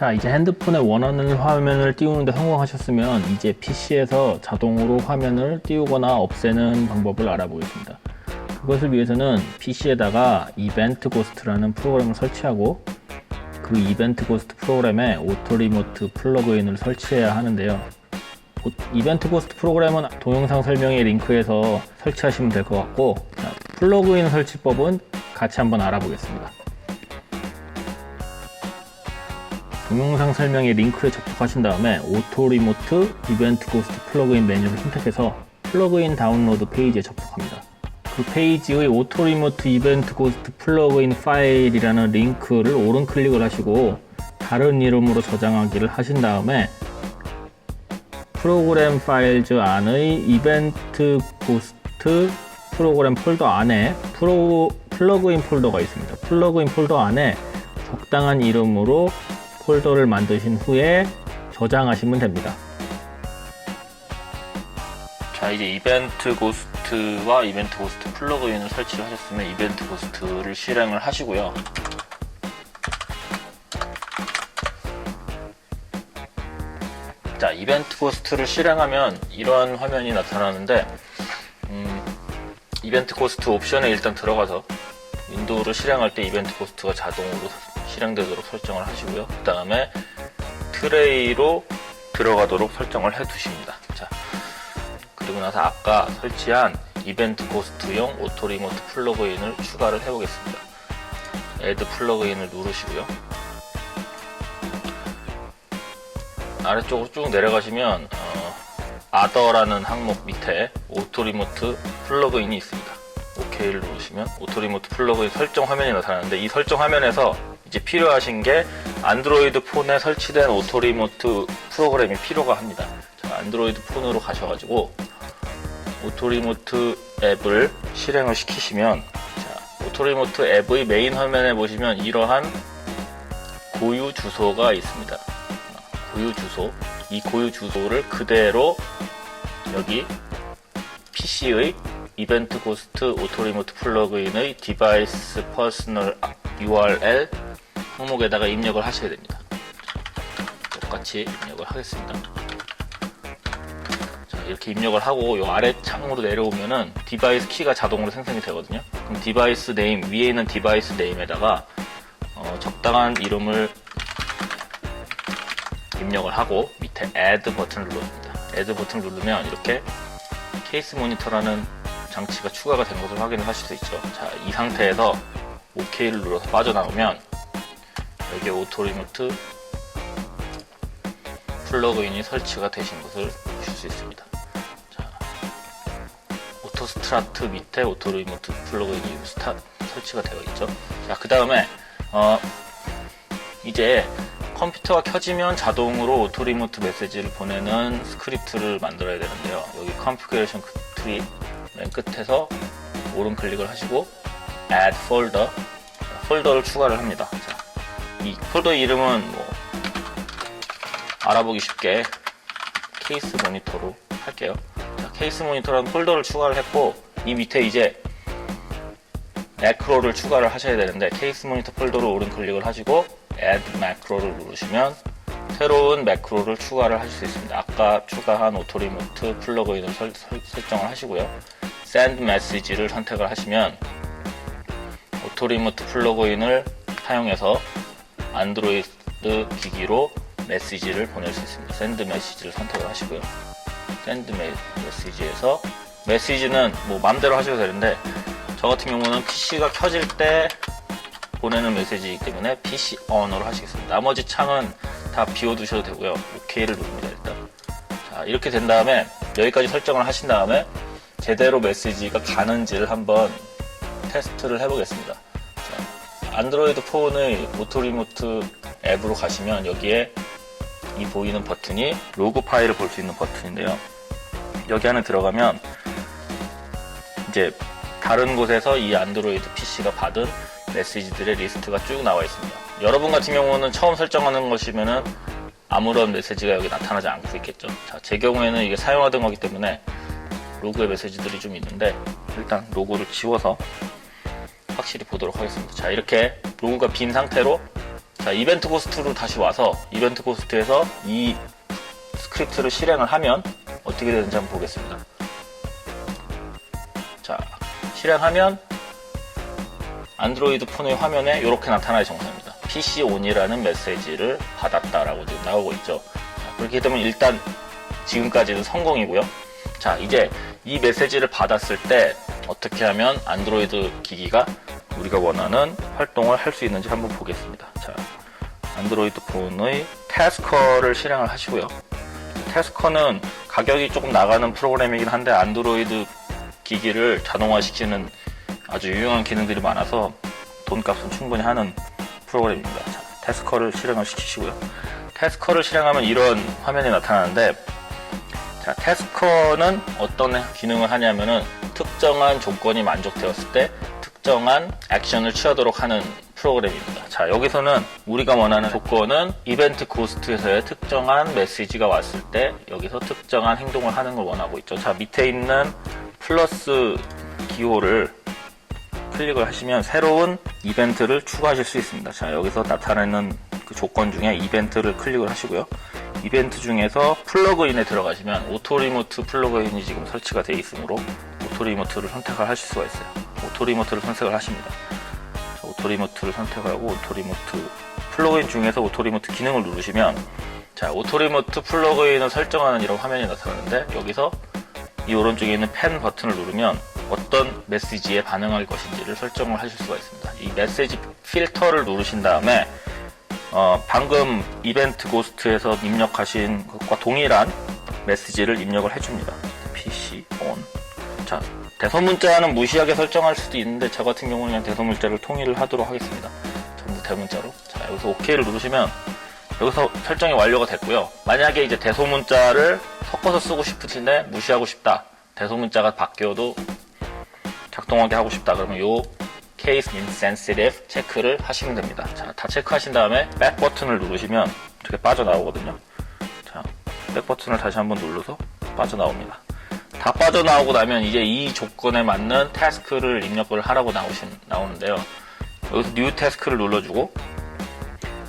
자, 이제 핸드폰에 원하는 화면을 띄우는데 성공하셨으면 이제 PC에서 자동으로 화면을 띄우거나 없애는 방법을 알아보겠습니다. 그것을 위해서는 PC에다가 이벤트 고스트라는 프로그램을 설치하고 그 이벤트 고스트 프로그램에 오토 리모트 플러그인을 설치해야 하는데요. 오- 이벤트 고스트 프로그램은 동영상 설명의 링크에서 설치하시면 될 것 같고 자, 플러그인 설치법은 같이 한번 알아보겠습니다. 동영상 설명의 링크에 접속하신 다음에 오토 리모트 이벤트 고스트 플러그인 메뉴를 선택해서 플러그인 다운로드 페이지에 접속합니다. 그 페이지의 오토 리모트 이벤트 고스트 플러그인 파일이라는 링크를 오른 클릭을 하시고 다른 이름으로 저장하기를 하신 다음에 프로그램 파일즈 안의 이벤트 고스트 프로그램 폴더 안에 프로 플러그인 폴더가 있습니다. 플러그인 폴더 안에 적당한 이름으로 폴더를 만드신 후에 저장하시면 됩니다. 자 이제 이벤트 고스트와 이벤트 고스트 플러그인을 설치를 하셨으면 이벤트 고스트를 실행을 하시고요. 자 이벤트 고스트를 실행하면 이러한 화면이 나타나는데 음, 이벤트 고스트 옵션에 일단 들어가서 윈도우를 실행할 때 이벤트 고스트가 자동으로 실행되도록 설정을 하시고요. 그 다음에 트레이로 들어가도록 설정을 해 두십니다. 자, 그리고 나서 아까 설치한 이벤트 고스트용 오토 리모트 플러그인을 추가를 해보겠습니다. 애드 플러그인을 누르시고요. 아래쪽으로 쭉 내려가시면 어, 아더라는 항목 밑에 오토 리모트 플러그인이 있습니다. OK를 누르시면 오토 리모트 플러그인 설정 화면이 나타나는데 이 설정 화면에서 이제 필요하신 게 안드로이드 폰에 설치된 오토 리모트 프로그램이 필요가 합니다. 자, 안드로이드 폰으로 가셔가지고 오토 리모트 앱을 실행을 시키시면 자, 오토 리모트 앱의 메인 화면에 보시면 이러한 고유 주소가 있습니다. 고유 주소 이 고유 주소를 그대로 여기 PC의 이벤트 고스트 오토 리모트 플러그인의 디바이스 퍼스널 URL 항목에다가 입력을 하셔야 됩니다. 똑같이 입력을 하겠습니다. 자, 이렇게 입력을 하고 이 아래 창으로 내려오면은 디바이스 키가 자동으로 생성이 되거든요. 그럼 디바이스 네임 위에 있는 디바이스 네임에다가 어, 적당한 이름을 입력을 하고 밑에 add 버튼을 눌러줍니다. add 버튼을 누르면 이렇게 케이스 모니터라는 장치가 추가가 된 것을 확인을 하실 수 있죠. 자, 이 상태에서 OK를 눌러서 빠져나오면 여기에 오토 리모트 플러그인이 설치가 되신 것을 보실 수 있습니다. 자, 오토 스트라트 밑에 오토 리모트 플러그인이 스타, 설치가 되어 있죠. 자, 그 다음에 어, 이제 컴퓨터가 켜지면 자동으로 오토 리모트 메시지를 보내는 스크립트를 만들어야 되는데요. 여기 컨피그레이션 트리 맨 끝에서 오른 클릭을 하시고 add folder 자, 폴더를 추가를 합니다. 자, 이 폴더 이름은 뭐 알아보기 쉽게 케이스 모니터로 할게요. 자, 케이스 모니터라는 폴더를 추가를 했고 이 밑에 이제 매크로를 추가를 하셔야 되는데 케이스 모니터 폴더로 오른 클릭을 하시고 add 매크로를 누르시면 새로운 매크로를 추가를 하실 수 있습니다. 아까 추가한 오토리모트 플러그인을 설, 정을 하시고요. send message를 선택을 하시면 오토리모트 플러그인을 사용해서 안드로이드 기기로 메시지를 보낼 수 있습니다. send message를 선택을 하시고요. send message에서 메시지는 뭐 마음대로 하셔도 되는데 저 같은 경우는 PC가 켜질 때 보내는 메시지이기 때문에 PC on으로 하시겠습니다. 나머지 창은 다 비워두셔도 되고요. OK를 누릅니다, 일단. 자, 이렇게 된 다음에 여기까지 설정을 하신 다음에 제대로 메시지가 가는지를 한번 테스트를 해보겠습니다. 자, 안드로이드 폰의 오토 리모트 앱으로 가시면 여기에 이 보이는 버튼이 로그 파일을 볼 수 있는 버튼인데요. 여기 안에 들어가면 이제 다른 곳에서 이 안드로이드 PC가 받은 메시지들의 리스트가 쭉 나와 있습니다. 여러분 같은 경우는 처음 설정하는 것이면은 아무런 메시지가 여기 나타나지 않고 있겠죠. 자, 제 경우에는 이게 사용하던 거기 때문에 로그의 메시지들이 좀 있는데 일단 로고를 지워서 확실히 보도록 하겠습니다. 자, 이렇게 로고가 빈 상태로 자, 이벤트 고스트로 다시 와서 이벤트 고스트에서 이 스크립트를 실행을 하면 어떻게 되는지 한번 보겠습니다. 자, 실행하면 안드로이드 폰의 화면에 이렇게 나타날 정상입니다. PC on이라는 메시지를 받았다라고 지금 나오고 있죠. 자, 그렇게 되면 일단 지금까지는 성공이고요. 자, 이제 이 메시지를 받았을 때 어떻게 하면 안드로이드 기기가 우리가 원하는 활동을 할 수 있는지 한번 보겠습니다. 자, 안드로이드 폰의 태스커를 실행을 하시고요. 태스커는 가격이 조금 나가는 프로그램이긴 한데 안드로이드 기기를 자동화시키는 아주 유용한 기능들이 많아서 돈값은 충분히 하는 프로그램입니다. 자, 태스커를 실행을 시키시고요. 태스커를 실행하면 이런 화면이 나타나는데 자, 태스커는 어떤 기능을 하냐면은 특정한 조건이 만족되었을 때 특정한 액션을 취하도록 하는 프로그램입니다. 자, 여기서는 우리가 원하는 조건은 이벤트 고스트에서의 특정한 메시지가 왔을 때 여기서 특정한 행동을 하는 걸 원하고 있죠. 자, 밑에 있는 플러스 기호를 클릭을 하시면 새로운 이벤트를 추가하실 수 있습니다. 자, 여기서 나타나는 그 조건 중에 이벤트를 클릭을 하시고요. 이벤트 중에서 플러그인에 들어가시면 오토 리모트 플러그인이 지금 설치가 되어 있으므로 오토 리모트를 선택을 하실 수가 있어요. 오토 리모트를 선택을 하십니다. 자, 오토 리모트를 선택하고 오토 리모트 플러그인 중에서 오토 리모트 기능을 누르시면 자, 오토 리모트 플러그인을 설정하는 이런 화면이 나타나는데 여기서 이 오른쪽에 있는 펜 버튼을 누르면 어떤 메시지에 반응할 것인지를 설정을 하실 수가 있습니다. 이 메시지 필터를 누르신 다음에 어, 방금 이벤트 고스트에서 입력하신 것과 동일한 메시지를 입력을 해줍니다. PC. 자, 대소문자는 무시하게 설정할 수도 있는데 저 같은 경우는 그냥 대소문자를 통일을 하도록 하겠습니다. 전부 대문자로. 자, 여기서 OK를 누르시면 여기서 설정이 완료가 됐고요. 만약에 이제 대소문자를 섞어서 쓰고 싶으신데 무시하고 싶다. 대소문자가 바뀌어도 작동하게 하고 싶다. 그러면 요 case insensitive 체크를 하시면 됩니다. 자, 다 체크하신 다음에 백 버튼을 누르시면 이렇게 빠져나오거든요. 자, 백 버튼을 다시 한번 눌러서 빠져나옵니다. 다 빠져나오고 나면 이제 이 조건에 맞는 태스크를 입력을 하라고 나오신, 나오는데요. 여기서 new 태스크를 눌러주고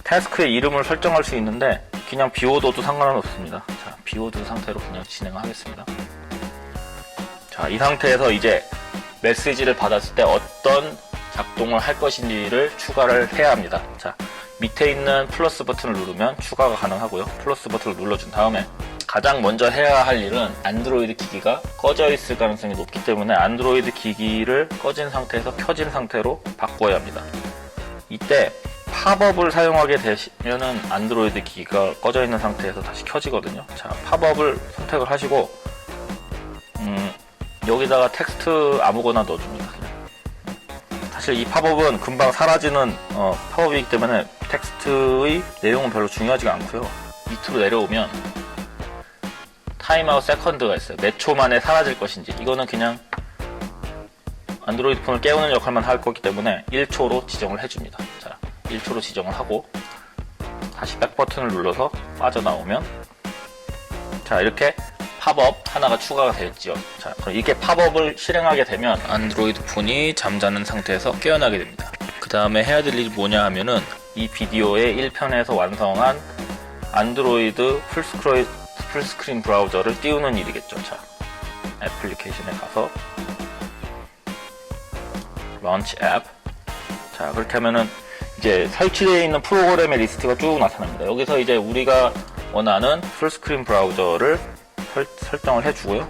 태스크의 이름을 설정할 수 있는데 그냥 비워둬도 상관은 없습니다. 자, 비워둔 상태로 그냥 진행하겠습니다. 자, 이 상태에서 이제 메시지를 받았을 때 어떤 작동을 할 것인지를 추가를 해야 합니다. 자, 밑에 있는 플러스 버튼을 누르면 추가가 가능하고요. 플러스 버튼을 눌러준 다음에 가장 먼저 해야 할 일은 안드로이드 기기가 꺼져 있을 가능성이 높기 때문에 안드로이드 기기를 꺼진 상태에서 켜진 상태로 바꿔야 합니다. 이때 팝업을 사용하게 되시면은 안드로이드 기기가 꺼져 있는 상태에서 다시 켜지거든요. 자, 팝업을 선택을 하시고 음, 여기다가 텍스트 아무거나 넣어줍니다. 사실 이 팝업은 금방 사라지는 어, 팝업이기 때문에 텍스트의 내용은 별로 중요하지가 않고요. 밑으로 내려오면 타임아웃 세컨드가 있어요. 몇 초 만에 사라질 것인지 이거는 그냥 안드로이드 폰을 깨우는 역할만 할 거기 때문에 1초로 지정을 해줍니다. 자, 1초로 지정을 하고 다시 백 버튼을 눌러서 빠져나오면 자 이렇게 팝업 하나가 추가가 되었죠. 자, 그럼 이게 팝업을 실행하게 되면 안드로이드 폰이 잠자는 상태에서 깨어나게 됩니다. 그 다음에 해야 될 일이 뭐냐 하면은 이 비디오의 1편에서 완성한 안드로이드 풀스크린, 풀스크린 브라우저를 띄우는 일이겠죠. 자, 애플리케이션에 가서 런치 앱. 자, 그렇게 하면은 이제 설치되어 있는 프로그램의 리스트가 쭉 나타납니다. 여기서 이제 우리가 원하는 풀스크린 브라우저를 설, 설정을 해주고요.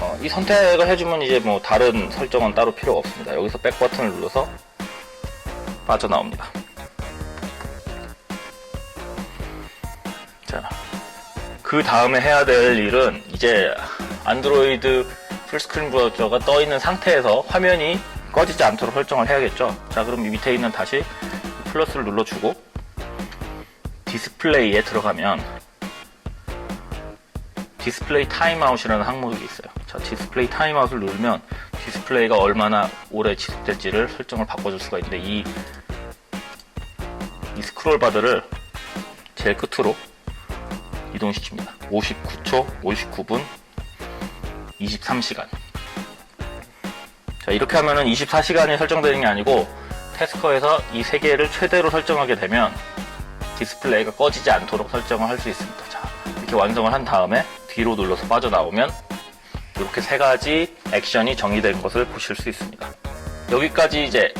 어, 이 선택을 해주면 이제 뭐 다른 설정은 따로 필요가 없습니다. 여기서 백 버튼을 눌러서 빠져나옵니다. 그 다음에 해야 될 일은 이제 안드로이드 풀스크린 브라우저가 떠 있는 상태에서 화면이 꺼지지 않도록 설정을 해야겠죠. 자, 그럼 이 밑에 있는 다시 플러스를 눌러주고 디스플레이에 들어가면 디스플레이 타임아웃이라는 항목이 있어요. 자, 디스플레이 타임아웃을 누르면 디스플레이가 얼마나 오래 지속될지를 설정을 바꿔줄 수가 있는데 이, 이 스크롤 바드를 제일 끝으로 이동시킵니다. 59초, 59분, 23시간. 자, 이렇게 하면은 24시간이 설정되는 게 아니고 태스커에서 이 세 개를 최대로 설정하게 되면 디스플레이가 꺼지지 않도록 설정을 할 수 있습니다. 자, 이렇게 완성을 한 다음에 뒤로 눌러서 빠져나오면 이렇게 세 가지 액션이 정의된 것을 보실 수 있습니다. 여기까지 이제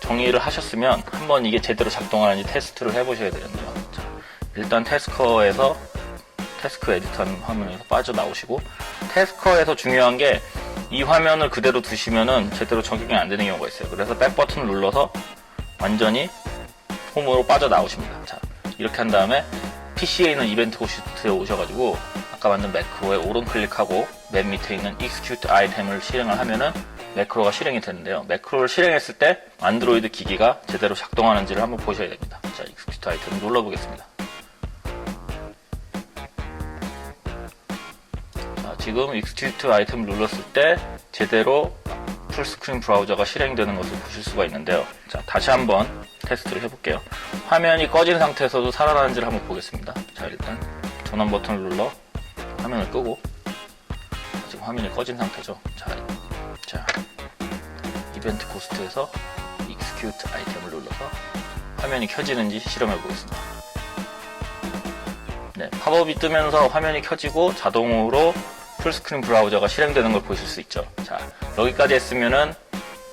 정의를 하셨으면 한번 이게 제대로 작동하는지 테스트를 해보셔야 되는데요. 자, 일단 태스커에서 태스크 에디터는 화면에서 빠져나오시고 태스커에서 중요한 게 이 화면을 그대로 두시면은 제대로 적용이 안 되는 경우가 있어요. 그래서 백 버튼을 눌러서 완전히 홈으로 빠져나오십니다. 자, 이렇게 한 다음에 PC에 있는 이벤트 고시트에 오셔가지고 아까 만든 매크로에 오른 클릭하고 맨 밑에 있는 execute 아이템을 실행을 하면은 매크로가 실행이 되는데요. 매크로를 실행했을 때 안드로이드 기기가 제대로 작동하는지를 한번 보셔야 됩니다. 자, execute 아이템을 눌러보겠습니다. 지금 execute 아이템을 눌렀을 때 제대로 풀스크린 브라우저가 실행되는 것을 보실 수가 있는데요. 자, 다시 한번 테스트를 해볼게요. 화면이 꺼진 상태에서도 살아나는지를 한번 보겠습니다. 자, 일단 전원 버튼을 눌러 화면을 끄고 지금 화면이 꺼진 상태죠. 자, 자 이벤트 고스트에서 execute 아이템을 눌러서 화면이 켜지는지 실험해 보겠습니다. 네, 팝업이 뜨면서 화면이 켜지고 자동으로 풀스크린 브라우저가 실행되는 걸 보실 수 있죠. 자, 여기까지 했으면은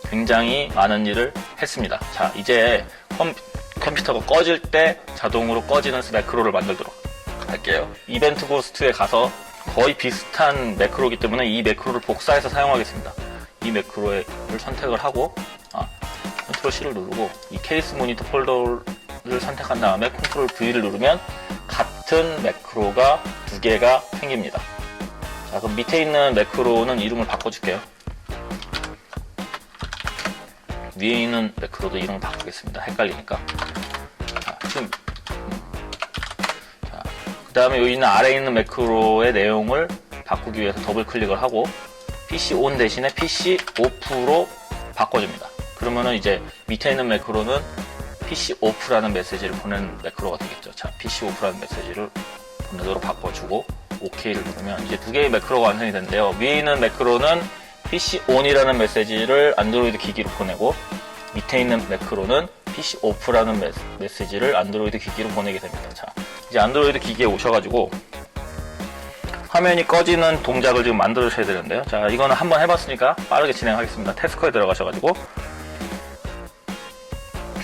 굉장히 많은 일을 했습니다. 자, 이제 컴, 컴퓨터가 꺼질 때 자동으로 꺼지는 매크로를 만들도록 할게요. 이벤트 고스트에 가서 거의 비슷한 매크로이기 때문에 이 매크로를 복사해서 사용하겠습니다. 이 매크로를 선택을 하고 아, 컨트롤 C를 누르고 이 케이스 모니터 폴더를 선택한 다음에 컨트롤 V를 누르면 같은 매크로가 두 개가 생깁니다. 자, 그럼 밑에 있는 매크로는 이름을 바꿔줄게요. 위에 있는 매크로도 이름을 바꾸겠습니다. 헷갈리니까. 자, 지금 그 다음에 여기 있는 아래에 있는 매크로의 내용을 바꾸기 위해서 더블 클릭을 하고 PC ON 대신에 PC OFF로 바꿔줍니다. 그러면은 이제 밑에 있는 매크로는 PC OFF라는 메시지를 보내는 매크로가 되겠죠. 자, PC OFF라는 메시지를 보내도록 바꿔주고 OK를 누르면 이제 두 개의 매크로가 완성이 되는데요. 위에 있는 매크로는 PC ON이라는 메시지를 안드로이드 기기로 보내고 밑에 있는 매크로는 PC OFF라는 메, 메시지를 안드로이드 기기로 보내게 됩니다. 자, 이제 안드로이드 기기에 오셔가지고 화면이 꺼지는 동작을 지금 만들어 주셔야 되는데요. 자, 이거는 한번 해봤으니까 빠르게 진행하겠습니다. 태스커에 들어가셔가지고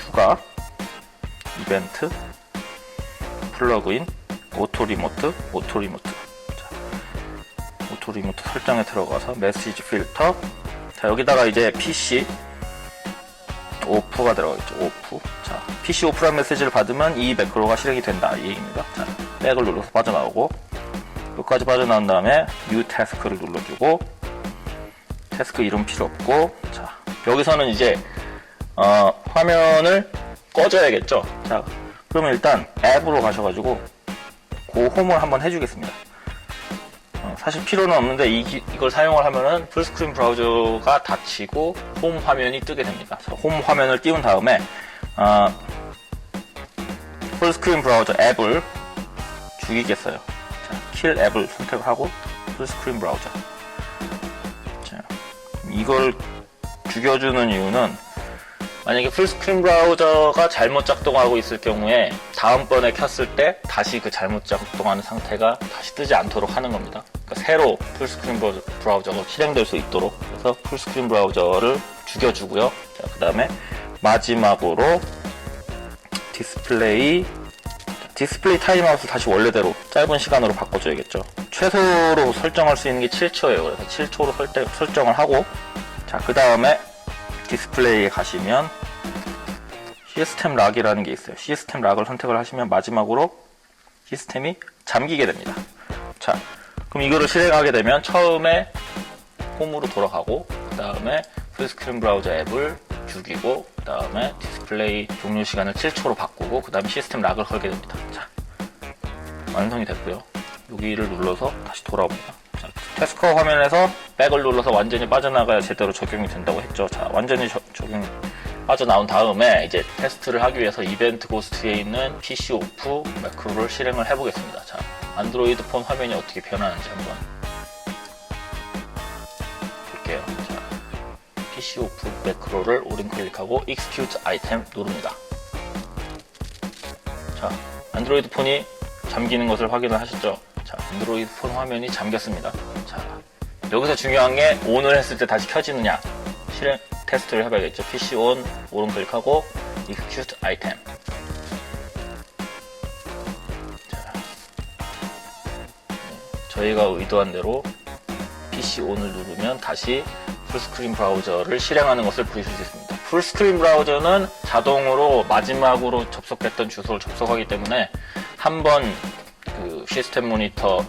추가 이벤트 플러그인 오토 리모트 오토 리모트 자, 오토 리모트 설정에 들어가서 메시지 필터 자 여기다가 이제 PC 오프가 들어가겠죠. 오프. 자, PC 오프란 메시지를 받으면 이 매크로가 실행이 된다. 이 얘기입니다. 자, 백을 눌러서 빠져나오고, 여기까지 빠져나온 다음에 new task를 눌러주고, 태스크 이름 필요 없고, 자, 여기서는 이제, 어, 화면을 꺼줘야겠죠. 자, 그러면 일단 앱으로 가셔가지고, 그 홈을 한번 해주겠습니다. 어, 사실 필요는 없는데 이, 걸 사용을 하면은 풀스크린 브라우저가 닫히고 홈 화면이 뜨게 됩니다. 홈 화면을 띄운 다음에 어, 풀스크린 브라우저 앱을 죽이겠어요. 자, 킬 앱을 선택을 하고 풀스크린 브라우저. 자, 이걸 죽여주는 이유는 만약에 풀스크린 브라우저가 잘못 작동하고 있을 경우에 다음번에 켰을 때 다시 그 잘못 작동하는 상태가 다시 뜨지 않도록 하는 겁니다. 그러니까 새로 풀스크린 브라우저가 실행될 수 있도록 그래서 풀스크린 브라우저를 죽여주고요. 자, 그 다음에 마지막으로 디스플레이 디스플레이 타임아웃을 다시 원래대로 짧은 시간으로 바꿔줘야겠죠. 최소로 설정할 수 있는 게 7초예요. 그래서 7초로 설정, 설정을 하고 자, 그 다음에 디스플레이에 가시면 시스템 락이라는 게 있어요. 시스템 락을 선택을 하시면 마지막으로 시스템이 잠기게 됩니다. 자, 그럼 이거를 실행하게 되면 처음에 홈으로 돌아가고 그 다음에 풀스크린 브라우저 앱을 죽이고 그 다음에 디스플레이 종료 시간을 7초로 바꾸고 그 다음에 시스템 락을 걸게 됩니다. 자, 완성이 됐고요. 여기를 눌러서 다시 돌아옵니다. 자, 테스커 화면에서 백을 눌러서 완전히 빠져나가야 제대로 적용이 된다고 했죠. 자, 완전히 저- 적용 빠져나온 다음에 이제 테스트를 하기 위해서 이벤트 고스트에 있는 PC 오프 매크로를 실행을 해보겠습니다. 자, 안드로이드 폰 화면이 어떻게 변하는지 한번 볼게요. 자, PC 오프 매크로를 오른 클릭하고 execute 아이템 누릅니다. 자, 안드로이드 폰이 잠기는 것을 확인을 하셨죠? 자, 안드로이드 폰 화면이 잠겼습니다. 자, 여기서 중요한 게 ON을 했을 때 다시 켜지느냐 실행 테스트를 해봐야겠죠. PC ON 오른 클릭하고 execute 아이템. 자, 네, 저희가 의도한 대로 PC ON을 누르면 다시 풀스크린 브라우저를 실행하는 것을 보실 수 있습니다. 풀스크린 브라우저는 자동으로 마지막으로 접속했던 주소를 접속하기 때문에 한번 그 시스템 모니터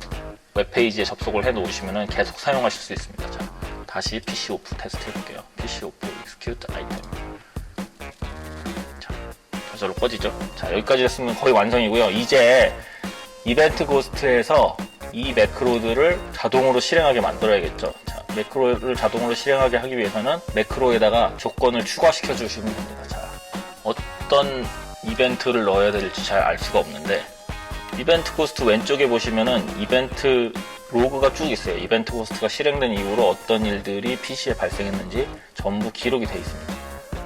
웹페이지에 접속을 해 놓으시면 계속 사용하실 수 있습니다. 자, 다시 PC 오프 테스트 해볼게요. PC 오프 execute 아이템. 자, 저절로 꺼지죠. 자, 여기까지 했으면 거의 완성이고요. 이제 이벤트 고스트에서 이 매크로들을 자동으로 실행하게 만들어야겠죠. 자, 매크로를 자동으로 실행하게 하기 위해서는 매크로에다가 조건을 추가시켜 주시면 됩니다. 자, 어떤 이벤트를 넣어야 될지 잘 알 수가 없는데 이벤트 코스트 왼쪽에 보시면은 이벤트 로그가 쭉 있어요. 이벤트 코스트가 실행된 이후로 어떤 일들이 PC에 발생했는지 전부 기록이 돼 있습니다.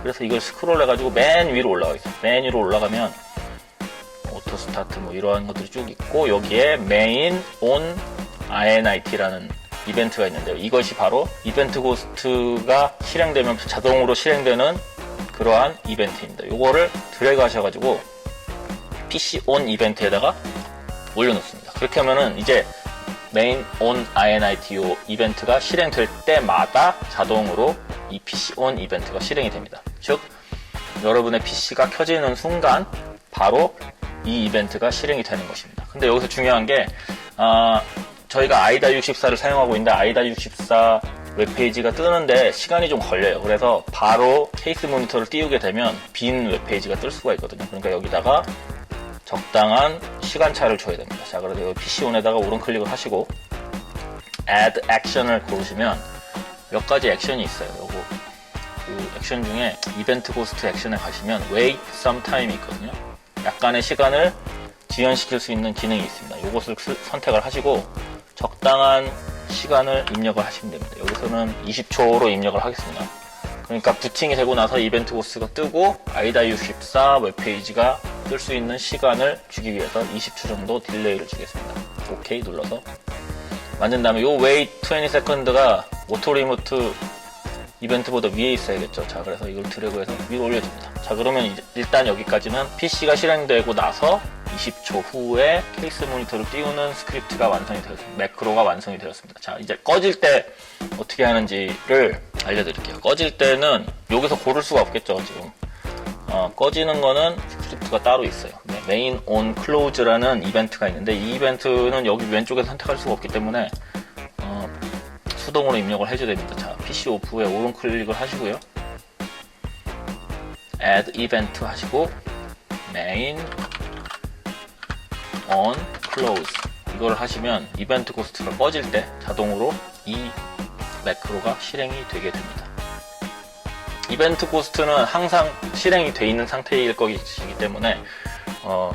그래서 이걸 스크롤 해가지고 맨 위로 올라가 있어요. 맨 위로 올라가면 오토 스타트 뭐 이러한 것들이 쭉 있고 여기에 메인 온 INIT라는 이벤트가 있는데요. 이것이 바로 이벤트 고스트가 실행되면 자동으로 실행되는 그러한 이벤트입니다. 이거를 드래그 하셔가지고 PC 온 이벤트에다가 올려놓습니다. 그렇게 하면은 이제 메인 온 INITO 이벤트가 실행될 때마다 자동으로 이 PC 온 이벤트가 실행이 됩니다. 즉 여러분의 PC가 켜지는 순간 바로 이 이벤트가 실행이 되는 것입니다. 근데 여기서 중요한 게 아, 저희가 아이다 64를 사용하고 있는데 아이다 64 웹페이지가 뜨는데 시간이 좀 걸려요. 그래서 바로 케이스 모니터를 띄우게 되면 빈 웹페이지가 뜰 수가 있거든요. 그러니까 여기다가 적당한 시간차를 줘야 됩니다. 자, 그래서 여기 PC온에다가 오른 클릭을 하시고 Add Action을 고르시면 몇 가지 액션이 있어요. 요거 그 액션 중에 이벤트 고스트 액션에 가시면 Wait some time 있거든요. 약간의 시간을 지연시킬 수 있는 기능이 있습니다. 이것을 선택을 하시고 적당한 시간을 입력을 하시면 됩니다. 여기서는 20초로 입력을 하겠습니다. 그러니까 부팅이 되고 나서 이벤트 고스가 뜨고 아이다 64 웹페이지가 뜰수 있는 시간을 주기 위해서 20초 정도 딜레이를 주겠습니다. 오케이 눌러서 만든 다음에 요 wait 20second가 오토 리모트 이벤트보다 위에 있어야겠죠. 자, 그래서 이걸 드래그해서 위로 올려줍니다. 자, 그러면 일단 여기까지는 PC가 실행되고 나서 20초 후에 케이스 모니터를 띄우는 스크립트가 완성이 되었습니다. 매크로가 완성이 되었습니다. 자, 이제 꺼질 때 어떻게 하는지를 알려드릴게요. 꺼질 때는 여기서 고를 수가 없겠죠, 지금. 어, 꺼지는 거는 스크립트가 따로 있어요. 네, 메인 온 클로즈라는 이벤트가 있는데 이 이벤트는 여기 왼쪽에 선택할 수가 없기 때문에 어, 수동으로 입력을 해줘야 됩니다. 자, PC 오프에 오른 클릭을 하시고요. add event 하시고 main on close 이걸 하시면 이벤트 고스트가 꺼질 때 자동으로 이 매크로가 실행이 되게 됩니다. 이벤트 고스트는 항상 실행이 돼 있는 상태일 것이기 때문에 어,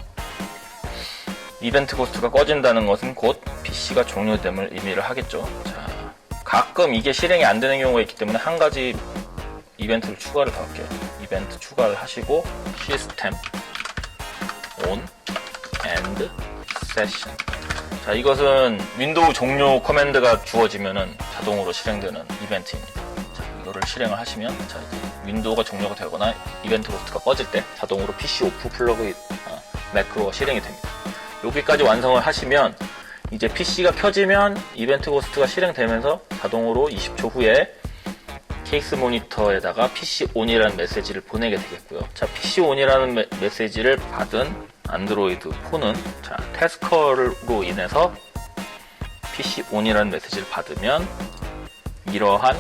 이벤트 고스트가 꺼진다는 것은 곧 PC가 종료됨을 의미를 하겠죠. 자, 가끔 이게 실행이 안 되는 경우가 있기 때문에 한 가지 이벤트를 추가를 더 할게요. 이벤트 추가를 하시고 시스템 on and session. 자, 이것은 윈도우 종료 커맨드가 주어지면은 자동으로 실행되는 이벤트입니다. 자, 이거를 실행을 하시면 자, 이제 윈도우가 종료가 되거나 이벤트 고스트가 꺼질 때 자동으로 PC 오프 플러그 어, 매크로가 실행이 됩니다. 여기까지 완성을 하시면 이제 PC가 켜지면 이벤트 고스트가 실행되면서 자동으로 20초 후에 케이스 모니터에다가 PC 온이라는 메시지를 보내게 되겠고요. 자, PC 온이라는 메, 메시지를 받은 안드로이드 폰은 자, 태스커로 인해서 PC 온이라는 메시지를 받으면 이러한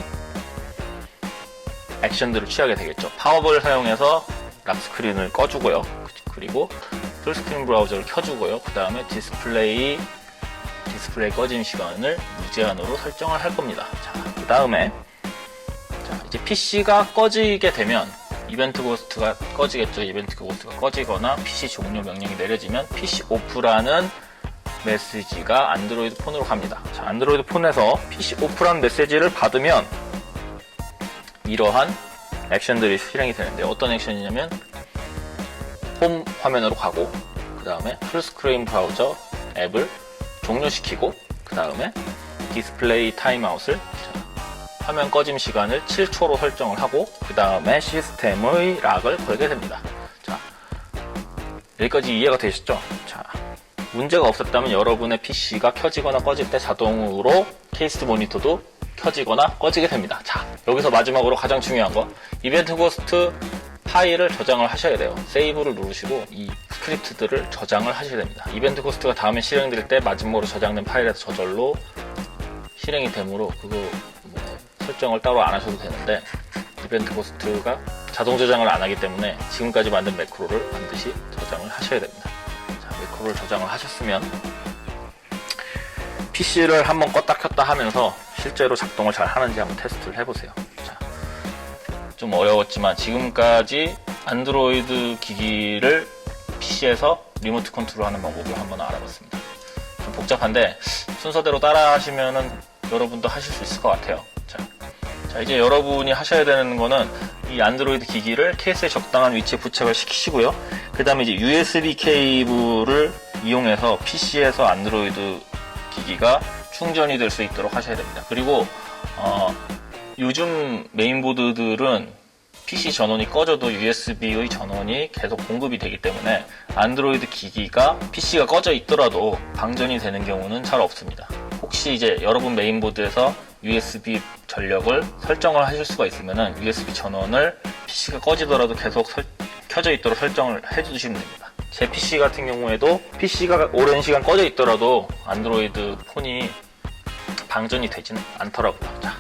액션들을 취하게 되겠죠. 파워블을 사용해서 락스크린을 꺼주고요. 그리고 풀스크린 브라우저를 켜주고요. 그 다음에 디스플레이 디스플레이 꺼진 시간을 무제한으로 설정을 할 겁니다. 자, 그 다음에 자, 이제 PC가 꺼지게 되면 이벤트 고스트가 꺼지겠죠. 이벤트 고스트가 꺼지거나 PC 종료 명령이 내려지면 PC 오프라는 메시지가 안드로이드 폰으로 갑니다. 자, 안드로이드 폰에서 PC 오프라는 메시지를 받으면 이러한 액션들이 실행이 되는데 어떤 액션이냐면 홈 화면으로 가고 그 다음에 풀스크린 브라우저 앱을 종료시키고 그 다음에 디스플레이 타임아웃을 자, 화면 꺼짐 시간을 7초로 설정을 하고 그 다음에 시스템의 락을 걸게 됩니다. 자 여기까지 이해가 되셨죠? 자 문제가 없었다면 여러분의 PC가 켜지거나 꺼질 때 자동으로 케이스 모니터도 켜지거나 꺼지게 됩니다. 자, 여기서 마지막으로 가장 중요한 거. 이벤트 고스트 파일을 저장을 하셔야 돼요. 세이브를 누르시고 이 스크립트들을 저장을 하셔야 됩니다. 이벤트 고스트가 다음에 실행될 때 마지막으로 저장된 파일에서 저절로 실행이 되므로 그거 뭐 설정을 따로 안 하셔도 되는데 이벤트 고스트가 자동 저장을 안 하기 때문에 지금까지 만든 매크로를 반드시 저장을 하셔야 됩니다. 자, 매크로를 저장을 하셨으면 PC를 한번 껐다 켰다 하면서 실제로 작동을 잘 하는지 한번 테스트를 해보세요. 자, 좀 어려웠지만 지금까지 안드로이드 기기를 PC에서 리모트 컨트롤하는 방법을 한번 알아봤습니다. 좀 복잡한데 순서대로 따라 하시면은 여러분도 하실 수 있을 것 같아요. 자, 자, 이제 여러분이 하셔야 되는 거는 이 안드로이드 기기를 케이스에 적당한 위치에 부착을 시키시고요. 그 다음에 이제 USB 케이블을 이용해서 PC에서 안드로이드 기기가 충전이 될 수 있도록 하셔야 됩니다. 그리고 어, 요즘 메인보드들은 PC 전원이 꺼져도 USB의 전원이 계속 공급이 되기 때문에 안드로이드 기기가 PC가 꺼져 있더라도 방전이 되는 경우는 잘 없습니다. 혹시 이제 여러분 메인보드에서 USB 전력을 설정을 하실 수가 있으면은 USB 전원을 PC가 꺼지더라도 계속 설- 켜져 있도록 설정을 해주시면 됩니다. 제 PC 같은 경우에도 PC가 오랜 시간 꺼져 있더라도 안드로이드 폰이 방전이 되지는 않더라고요. 자,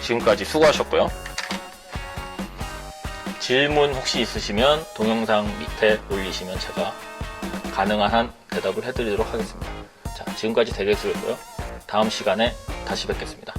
지금까지 수고하셨고요. 질문 혹시 있으시면 동영상 밑에 올리시면 제가 가능한 한 대답을 해드리도록 하겠습니다. 자, 지금까지 대개수였고요. 다음 시간에 다시 뵙겠습니다.